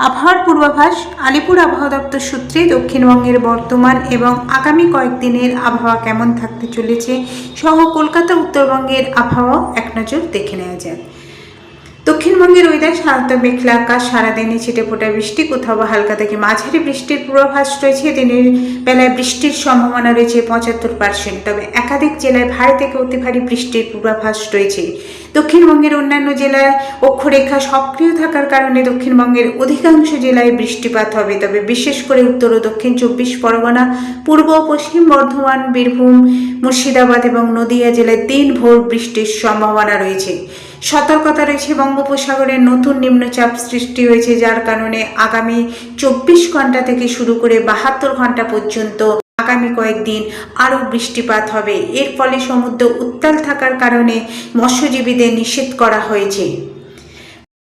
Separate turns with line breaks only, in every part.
আবহাওয়ার পূর্বাভাস, আলিপুর আবহাওয়া দপ্তর সূত্রে দক্ষিণবঙ্গের বর্তমান এবং আগামী কয়েকদিনের আবহাওয়া কেমন থাকতে চলেছে সহ কলকাতা, উত্তরবঙ্গের আবহাওয়া এক নজর দেখে নেওয়া যাক। দক্ষিণবঙ্গের ওয়েদার সাধারণত মেঘলা আকাশ, সারাদিনে ছিটে ফোটা বৃষ্টি, কোথাও হালকা থেকে মাঝারি বৃষ্টির পূর্বাভাস রয়েছে। দিনের বেলায় বৃষ্টির সম্ভাবনা রয়েছে পঁচাত্তর পার্সেন্ট তবে একাধিক জেলায় ভারী থেকে অতি ভারী বৃষ্টির পূর্বাভাস রয়েছে। দক্ষিণবঙ্গের অন্যান্য জেলায় অক্ষরেখা সক্রিয় থাকার কারণে দক্ষিণবঙ্গের অধিকাংশ জেলায় বৃষ্টিপাত হবে। তবে বিশেষ করে উত্তর ও দক্ষিণ চব্বিশ পরগনা, পূর্ব ও পশ্চিম বর্ধমান, বীরভূম, মুর্শিদাবাদ এবং নদিয়া জেলায় দিনভর বৃষ্টির সম্ভাবনা রয়েছে। সতর্কতা রয়েছে বঙ্গোপসাগরে নতুন নিম্নচাপ সৃষ্টি হয়েছে, যার কারণে আগামী চব্বিশ ঘণ্টা থেকে শুরু করে বাহাত্তর ঘণ্টা পর্যন্ত আগামী কয়েকদিন আরও বৃষ্টিপাত হবে। এর ফলে সমুদ্র উত্তাল থাকার কারণে মৎস্যজীবীদের নিষেধ করা হয়েছে।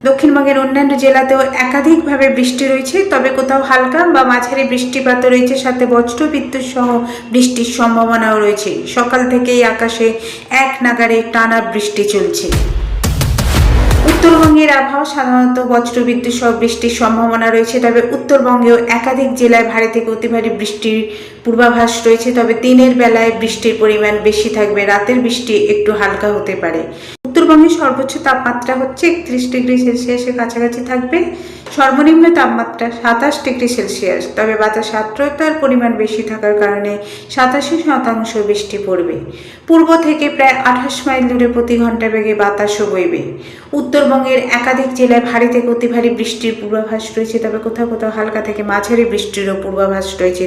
দক্ষিণবঙ্গের অন্যান্য জেলাতেও একাধিকভাবে বৃষ্টি রয়েছে, তবে কোথাও হালকা বা মাঝারি বৃষ্টিপাত রয়েছে, সাথে বজ্র বিদ্যুৎ সহ বৃষ্টির সম্ভাবনাও রয়েছে। সকাল থেকেই আকাশে এক নাগারে টানা বৃষ্টি চলছে। উত্তরবঙ্গের আবহাওয়া সাধারণত বজ্রবিদ্যুৎ সহ বৃষ্টির সম্ভাবনা রয়েছে, তবে উত্তরবঙ্গেও একাধিক জেলায় ভারী থেকে অতি ভারী বৃষ্টির পূর্বাভাস রয়েছে, তবে দিনের বেলায় বৃষ্টির পরিমাণ বেশি থাকবে, রাতের বৃষ্টি একটু হালকা হতে পারে। উত্তরবঙ্গের সর্বোচ্চ তাপমাত্রা হচ্ছে একত্রিশ ডিগ্রি সেলসিয়াসের কাছাকাছি থাকবে, সর্বনিম্ন তাপমাত্রা সাতাশ ডিগ্রি সেলসিয়াস, তবে বাতাস আর্দ্রতার পরিমাণ বেশি থাকার কারণে সাতাশি শতাংশ বৃষ্টি পড়বে। পূর্ব থেকে প্রায় আঠাশ মাইল দূরে প্রতি ঘণ্টা বেগে বাতাসও বইবে। উত্তরবঙ্গের একাধিক জেলায় ভারী থেকে অতি ভারী বৃষ্টির পূর্বাভাস রয়েছে, তবে কোথাও কোথাও হালকা থেকে মাঝারি বৃষ্টিরও পূর্বাভাস রয়েছে।